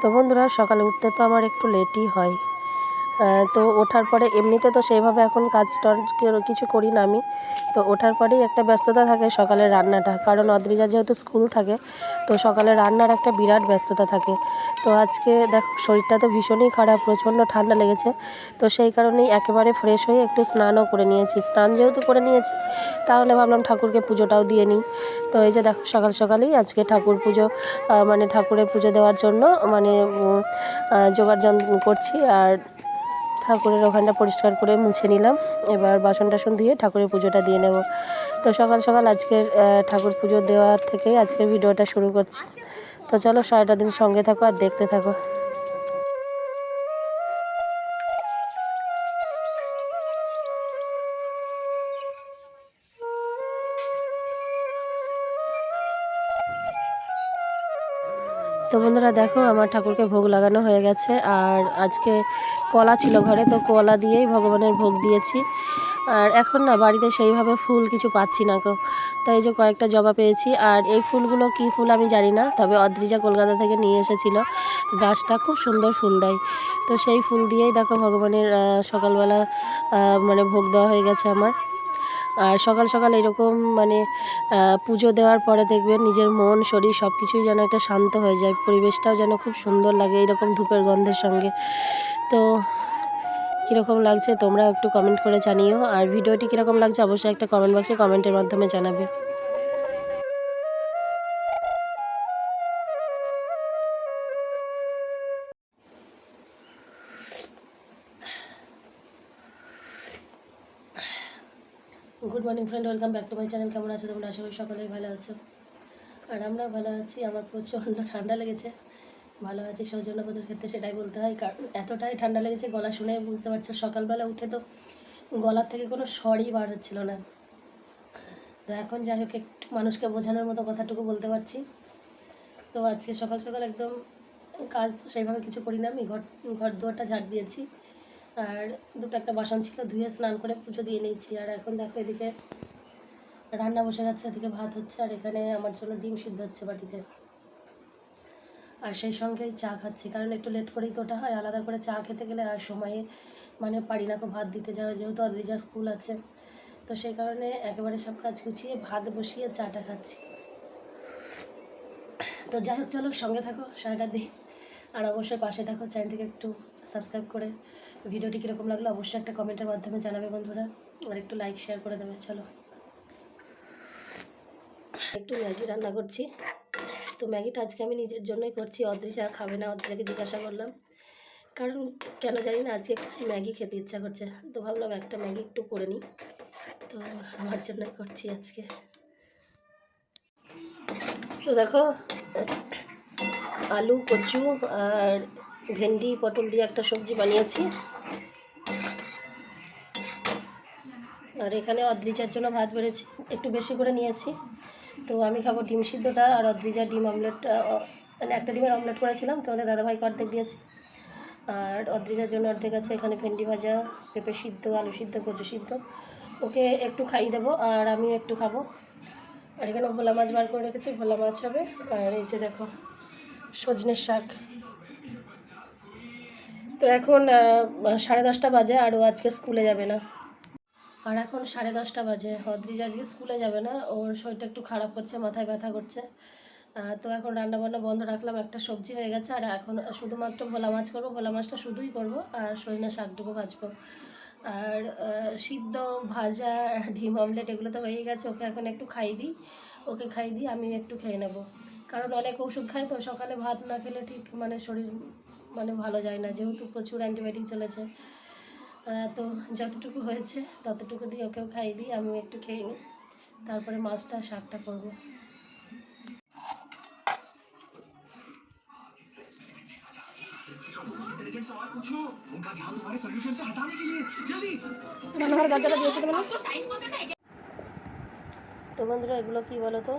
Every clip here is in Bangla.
তো বন্ধুরা সকালে উঠতে তো আমার একটু লেটই হয়। তো ওঠার পরে এমনিতে তো সেইভাবে এখন কাজ কিছু করি না আমি। তো ওঠার পরেই একটা ব্যস্ততা থাকে সকালের রান্নাটা কারণ অদ্রিজা যেহেতু স্কুল থাকে তো সকালে রান্নার একটা বিরাট ব্যস্ততা থাকে। তো আজকে দেখো শরীরটা তো ভীষণই খারাপ প্রচণ্ড ঠান্ডা লেগেছে। তো সেই কারণেই একেবারে ফ্রেশ হয়ে একটু স্নানও করে নিয়েছি। স্নান যেহেতু করে নিয়েছি তাহলে ভাবলাম ঠাকুরকে পুজোটাও দিয়ে নিই। তো এই যে দেখো সকাল সকালেই আজকে ঠাকুর পুজো মানে ঠাকুরের পুজো দেওয়ার জন্য মানে আহ, করছি। আর ঠাকুরের ওখানটা পরিষ্কার করে মুছে নিলাম। এবার বাসন টাসন দিয়ে ঠাকুরের পুজোটা দিয়ে নেব। তো সকাল সকাল আজকের ঠাকুর পুজো দেওয়া থেকে আজকের ভিডিওটা শুরু করছি। তো চলো সারাটা দিন সঙ্গে থাকো আর দেখতে থাকো। তো বন্ধুরা দেখো, আমার ঠাকুরকে ভোগ লাগানো হয়ে গেছে, আর আজকে কলা ছিল ঘরে, তো কলা দিয়েই ভগবানের ভোগ দিয়েছি। আর এখন না, বাড়িতে সেইভাবে ফুল কিছু পাচ্ছি না গো। তাই যে কয়েকটা জবা পেয়েছি, আর এই ফুলগুলো কি ফুল আমি জানি না, তবে অদ্রিজা কলকাতা থেকে নিয়ে এসেছিল। গাছটা খুব সুন্দর ফুল দেয়। তো সেই ফুল দিয়েই দেখো ভগবানের সকালবেলা মানে ভোগ দেওয়া হয়ে গেছে আমার। আর সকাল সকাল এরকম মানে পুজো দেওয়ার পরে দেখবেন নিজের মন, শরীর সব কিছুই যেন একটা শান্ত হয়ে যায়। পরিবেশটাও যেন খুব সুন্দর লাগে এরকম ধূপের গন্ধের সঙ্গে। তো, কীরকম লাগছে তোমরা একটু কমেন্ট করে জানিও। আর ভিডিওটি কীরকম লাগছে অবশ্যই একটা কমেন্ট বক্সে কমেন্টের মাধ্যমে জানাবে। Morning friend welcome back to my channel কেমন আছো তোমরা? আশা করি সকলেই ভালো আছো। আর আমরা ভালো আছি। আমার প্রচণ্ড ঠান্ডা লেগেছে। ভালো আছি, সৌজন্যবোধের ক্ষেত্রে সেটাই বলতে হয়। কারণ এতটাই ঠান্ডা লেগেছে, গলা শুনে বুঝতে পারছ, সকালবেলা উঠে তো গলার থেকে কোনো স্বরই বার হচ্ছিল না। তো এখন যাই হোক, একটু মানুষকে বোঝানোর মতো কথাটুকু বলতে পারছি। তো আজকে সকাল সকাল একদম কাজ তো সেইভাবে কিছু করি না আমি। ঘর ঘর দুয়ারটা ঝাড় দিয়েছি। আর দুটো একটা বাসন ছিল, ধুয়ে স্নান করে পুজো দিয়ে নিয়েছি। আর এখন দেখো এদিকে রান্না বসে যাচ্ছে এদিকে ভাত হচ্ছে, আর এখানে আমার জন্য ডিম সিদ্ধ হচ্ছে বাটিতে। আর সেই সঙ্গেই চা খাচ্ছি, কারণ একটু লেট করেই তো ওটা হয়, আলাদা করে চা খেতে গেলে আর সময়ে মানে পারি না ভাত দিতে যাওয়া যেহেতু অদ্রিজার স্কুল আছে। তো সেই কারণে একেবারে সব কাজ গুছিয়ে ভাত বসিয়ে চাটা খাচ্ছি। তো যাই হোক, চলো সঙ্গে থাকো, সারাটা দিন। আর অবশ্যই পাশে থাকো চ্যানেলটিকে একটু সাবস্ক্রাইব করে। ভিডিওটি কীরকম লাগল অবশ্যই একটা কমেন্টের মাধ্যমে জানাবে বন্ধুরা। আর একটু লাইক শেয়ার করে দেবে, চলো। একটু ম্যাগি রান্না করছি। তো ম্যাগিটা আজকে আমি নিজের জন্যই করছি অদৃশা খাবে না অদৃশাকে জিজ্ঞাসা করলাম। কারণ কেন জানি না, আজকে ম্যাগি খেতে ইচ্ছা করছে। তো ভাবলাম একটা ম্যাগি একটু করে নিই। তো আমার জন্যই করছি আজকে। তো দেখো, আলু, কচু আর ভেন্ডি, পটল দিয়ে একটা সবজি বানিয়েছি। আর এখানে অদ্রিজার জন্য ভাত বেড়েছি, একটু বেশি করে নিয়েছি। তো আমি খাব ডিম সিদ্ধটা আর অদ্রিজা ডিম অমলেটটা মানে একটা ডিমের অমলেট করেছিলাম তোমাদের দাদাভাইকে অর্ধেক দিয়েছি। আর অদ্রিজার জন্য অর্ধেক আছে এখানে ভেন্ডি ভাজা, পেঁপে সিদ্ধ, আলু সিদ্ধ, কচু সিদ্ধ। ওকে একটু খাইয়ে দেবো আর আমি একটু খাব। আর এখানে ভোলা মাছ বার করে রেখেছি, ভোলা মাছ হবে। আর এই যে দেখো সজনের শাক। তো এখন সাড়ে দশটা বাজে আর ও আজকে স্কুলে যাবে না। আর এখন সাড়ে দশটা বাজে। হদ্রিজ আজকে স্কুলে যাবে না। ওর শরীরটা একটু খারাপ করছে, মাথায় ব্যথা করছে। তো এখন রান্না বান্না বন্ধ রাখলাম। একটা সবজি হয়ে গেছে। আর এখন শুধুমাত্র ভোলা মাছ করব। ভোলা মাছটা শুধুই করব। আর সজনে শাকটুকু ভাজবো। আর সিদ্ধ, ভাজা, ডিম অমলেট এগুলো তো হয়েই গেছে। ওকে এখন একটু খাই দিই। ওকে খাই দিই আমি একটু খেয়ে নেব। কারণ অনেক ওষুধ খাই তো, সকালে ভাত না খেলে ঠিক মানে শরীর মানে ভালো যায় না যেহেতু প্রচুর অ্যান্টিবায়োটিক চলেছে। তো যতটুকু হয়েছে ততটুকু দিয়ে ওকেও খাইয়ে দিই আমি একটু খেয়ে নিই। তারপরে মাছটা শাকটা করব। তো বন্ধুরা এগুলো কি বলো তো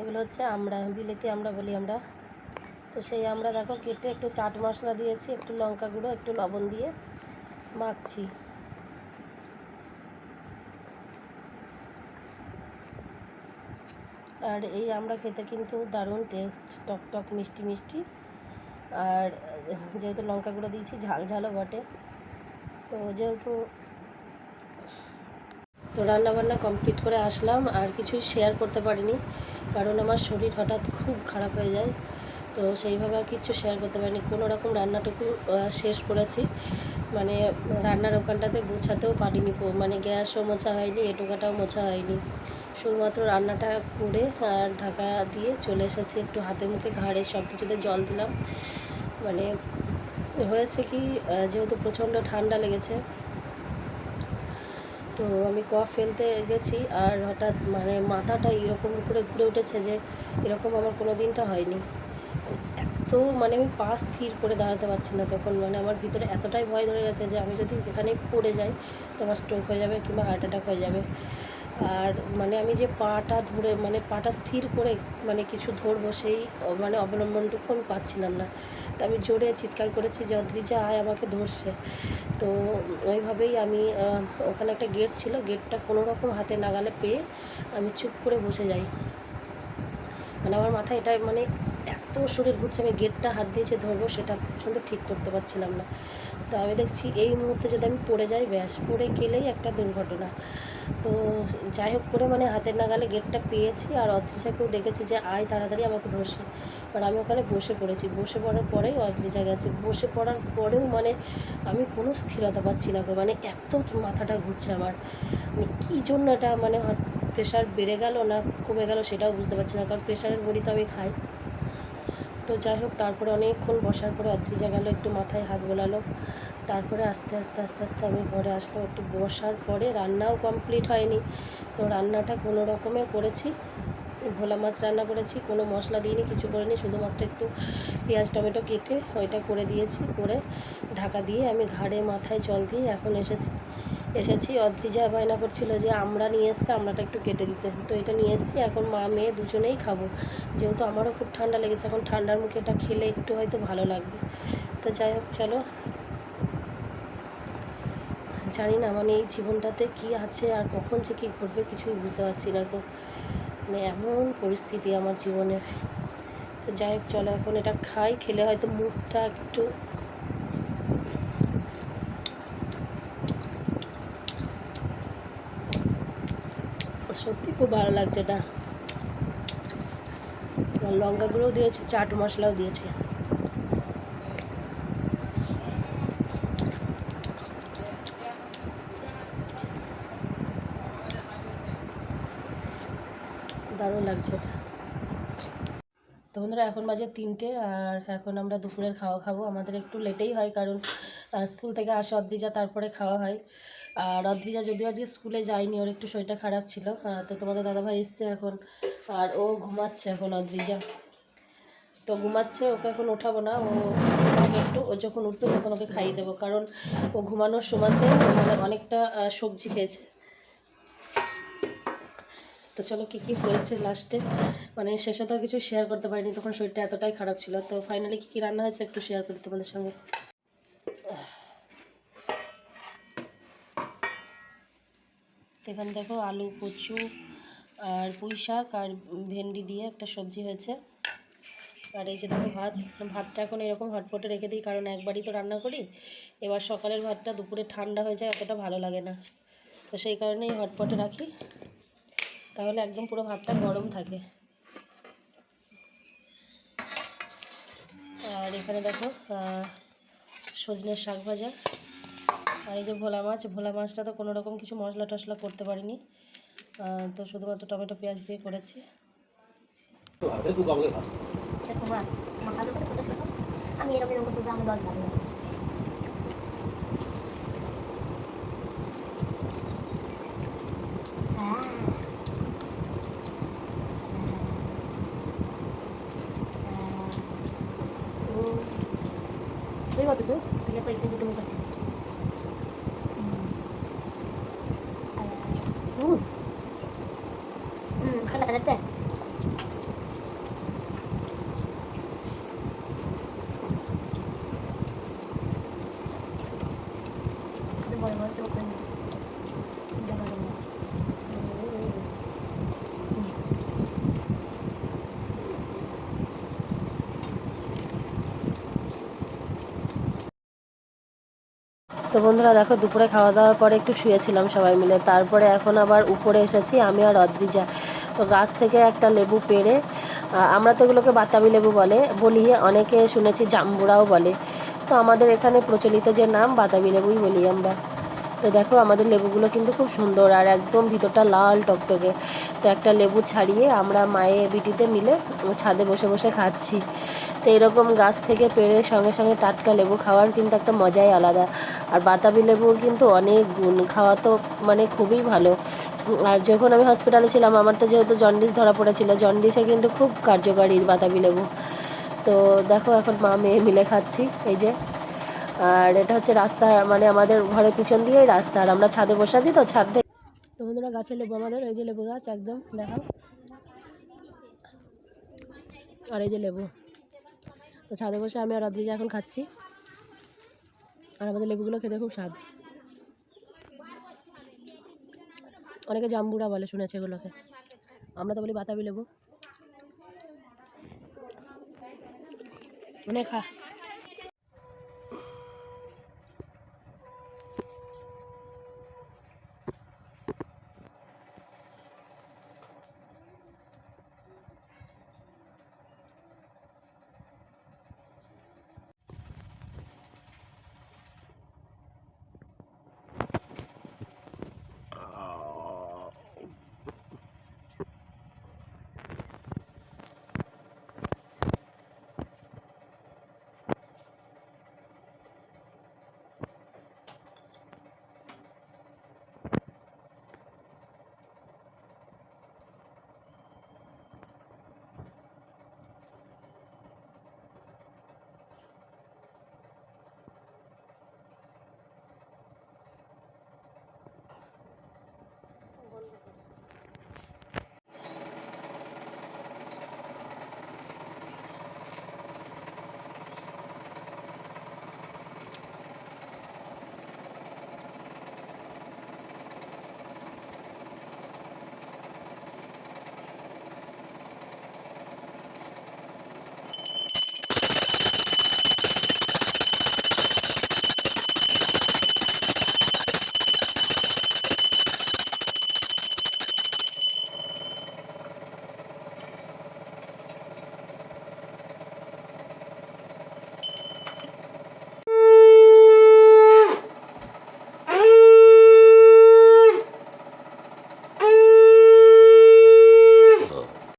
এগুলো হচ্ছে আমরা বিলেতি আমরা বলি আমরা। তো সেই আমরা দেখো কেটে একটু চাট মশলা দিয়েছি, একটু লঙ্কা গুঁড়ো, একটু লবণ দিয়ে মাখছি। আর এই আমরা খেতে কিন্তু দারুণ টেস্ট টক টক, মিষ্টি মিষ্টি। আর যেহেতু লঙ্কা গুঁড়ো দিয়েছি, ঝাল ঝালও বটে। তো যেহেতু তো রান্নাবান্না কমপ্লিট করে আসলাম, আর কিছুই শেয়ার করতে পারিনি, কারণ আমার শরীর হঠাৎ খুব খারাপ হয়ে যায়। তো সেইভাবে আর কিছু শেয়ার করতে পারিনি। কোনো রকম রান্নাটুকু শেষ করেছি। মানে রান্নার ওখানটাতে গোছাতেও পারিনি মানে গ্যাসও মোছা হয়নি এটুকাটাও মোছা হয়নি। শুধুমাত্র রান্নাটা করে আর ঢাকা দিয়ে চলে এসেছি একটু হাতে মুখে ঘাড়ে সব কিছুতে জল দিলাম। মানে হয়েছে কি যেহেতু প্রচণ্ড ঠান্ডা লেগেছে, তো আমি কফ ফেলতে গেছি আর হঠাৎ মানে মাথাটা এরকম করে ঘুরে উঠেছে যে এরকম আমার কোনো দিনটা হয়নি। এত মানে আমি পা স্থির করে দাঁড়াতে পারছি না তখন মানে আমার ভিতরে এতটাই ভয় ধরে গেছে যে আমি যদি এখানে পড়ে যাই তো আমার স্ট্রোক হয়ে যাবে কিংবা হার্ট অ্যাটাক হয়ে যাবে। আর মানে আমি যে পাটা ধরে মানে পাটা স্থির করে মানে কিছু ধরবো সেই মানে অবলম্বনটুকু আমি পাচ্ছিলাম না। তো আমি জোরে চিৎকার করেছি যে, অদ্রিজা, আয় আমাকে ধরছে। তো ওইভাবেই আমি ওখানে একটা গেট ছিল গেটটা কোনো রকম হাতে নাগালে পেয়ে আমি চুপ করে বসে যাই। মানে আমার মাথায় এটা মানে এত শরীর ঘুরছে, আমি গেটটা হাত দিয়েছে ধরবো সেটা পর্যন্ত ঠিক করতে পারছিলাম না। তো আমি দেখছি এই মুহূর্তে যদি আমি পড়ে যাই, ব্যাস, পড়ে গেলেই একটা দুর্ঘটনা। তো যাই হোক করে মানে হাতের নাগালে গেটটা পেয়েছি আর অদ্রিজাকেও ডেকেছি যে আয় তাড়াতাড়ি আমাকে ধরছে। আর আমি ওখানে বসে পড়েছি। বসে পড়ার পরেই অদ্রিজা গেছে। বসে পড়ার পরেও মানে আমি কোনো স্থিরতা পাচ্ছি না মানে এত মাথাটা ঘুরছে আমার। মানে কী জন্য এটা মানে প্রেশার বেড়ে গেল না কমে গেল সেটাও বুঝতে পারছি না। কারণ প্রেশারের বড়ি তো আমি খাই। তো যাই হোক, তারপরে অনেকক্ষণ বসার পরে অদ্রিজা গেল, একটু মাথায় হাত বোলালো। তারপরে আস্তে আস্তে আস্তে আস্তে আমি ঘরে আসলাম। একটু বসার পরে রান্নাও কমপ্লিট হয়নি। তো রান্নাটা কোনো রকমে করেছি। ভোলা মাছ রান্না করেছি, কোনো মশলা দিইনি, কিছু করিনি, শুধুমাত্র একটু পেঁয়াজ, টমেটো কেটে ওইটা করে দিয়েছি, করে ঢাকা দিয়ে আমি ঘাড়ে, মাথায় জল দিয়ে এখন এসেছি। এসেছি অদ্রিজা বায়না করছিল যে আমরা নিয়ে এসছে, আমরাটা একটু কেটে দিতে। তো এটা নিয়ে এসেছি, এখন মা, মেয়ে দুজনেই খাব। যেহেতু আমারও খুব ঠান্ডা লেগেছে, এখন ঠান্ডার মুখে এটা খেলে একটু হয়তো ভালো লাগবে। তো যাই হোক, চলো। জানি না মানে এই জীবনটাতে কি আছে আর কখন যে কী ঘটবে কিছুই বুঝতে পারছি না তো মানে এমন পরিস্থিতি আমার জীবনের। তো যাই হোক, চলো, এখন এটা খাই, খেলে হয়তো মুখটা একটু সত্যি খুব ভালো লাগছে এটা। লঙ্কা গুঁড়োও দিয়েছে, চাট মশলাও দিয়েছে। দারুণ লাগছে এটা। তো বন্ধুরা, এখন বাজে তিনটে, আর এখন আমরা দুপুরের খাওয়া খাব। আমাদের একটু লেটেই হয়, কারণ স্কুল থেকে আসে অদ্রিজা, তারপরে খাওয়া হয়। আর অদ্রিজা যদিও আজকে স্কুলে যায়নি, ওর একটু শরীরটা খারাপ ছিল। তো তোমাদের দাদাভাই এসছে এখন, আর ও ঘুমাচ্ছে এখন অদ্রিজা। তো ঘুমাচ্ছে, ওকে এখন ওঠাবো না, ও একটু, ও যখন উঠবে তখন ওকে খাইয়ে দেবো। কারণ ও ঘুমানোর সময়তে মানে অনেকটা সবজি খেয়েছে। তো চলো কী কী হয়েছে লাস্টে মানে শেষে তো কিছু শেয়ার করতে পারিনি, তখন শরীরটা এতটাই খারাপ ছিল। তো ফাইনালি কী কী রান্না হয়েছে একটু শেয়ার করি তোমাদের সঙ্গে। তো এখানে দেখো আলু, কচু আর পুঁই শাক আর ভেন্ডি দিয়ে একটা সবজি হয়েছে। আর এই যে দেখো ভাত, ভাতটা এখন এরকম হটপটে রেখে দিই, কারণ একবারই তো রান্না করি। এবার সকালের ভাতটা দুপুরে ঠান্ডা হয়ে যায়, অতটা ভালো লাগে না। তো সেই কারণেই হটপটে রাখি। তাহলে একদম পুরো ভাতটা গরম থাকে। আর এখানে দেখো সজনের শাক ভাজা। আর এই যে ভোলা মাছ, ভোলা মাছটা তো কোনো রকম কিছু মশলা টশলা করতে পারিনি। তো শুধুমাত্র টমেটো, পেঁয়াজ দিয়ে করেছি। আমি এরকম এরকম করব আমি দশ পারব হ্যাঁ তুই কত তুই তুই কই তুই তুমি কত হুম হুম খালা খালাতে বড় বড় তো ওখানে জামা জামা তো বন্ধুরা দেখো, দুপুরে খাওয়া দাওয়ার পরে একটু শুয়েছিলাম সবাই মিলে। তারপরে এখন আবার উপরে এসেছি, আমি আর অদ্রিজা। তো গাছ থেকে একটা লেবু পেড়ে আমরা তো এগুলোকে বাতাবি লেবু বলে বলি অনেকে শুনেছি জাম্বুরাও বলে। তো আমাদের এখানে প্রচলিত যে নাম বাতাবি লেবুই বলি আমরা। তো দেখো, আমাদের লেবুগুলো কিন্তু খুব সুন্দর আর একদম ভিতরটা লাল টকটকে তো একটা লেবু ছাড়িয়ে আমরা মায়ে বিটিতে মিলে ছাদে বসে বসে খাচ্ছি। তো এরকম গাছ থেকে পেড়ে সঙ্গে সঙ্গে টাটকা লেবু খাওয়ার কিন্তু একটা মজাই আলাদা। আর বাতাবি লেবুর কিন্তু অনেক গুণ, খাওয়া তো মানে খুবই ভালো। আর যখন আমি হসপিটালে ছিলাম, আমার তো যেহেতু জন্ডিস ধরা পড়েছিল জন্ডিসে কিন্তু খুব কার্যকারী বাতাবি লেবু। তো দেখো, এখন মা মেয়ে মিলে খাচ্ছি, এই যে। আর এটা হচ্ছে রাস্তা মানে আমাদের ঘরের পিছন দিয়েই রাস্তা, আর আমরা ছাদে বসে আছি তো, ছাদ থেকে তো বন্ধুরা গাছের লেবু আমাদের ওই যে লেবু গাছ, একদম, দেখাও। আর এই যে লেবু। তো ছাদে বসে আমি আর অদ্রিজা এখন খাচ্ছি। আর আমাদের লেবুগুলো খেতে খুব স্বাদ। অনেকে জাম্বুরা বলে, শুনেছে এগুলোকে। আমরা তো বলি বাতাবি লেবু। অনেক খা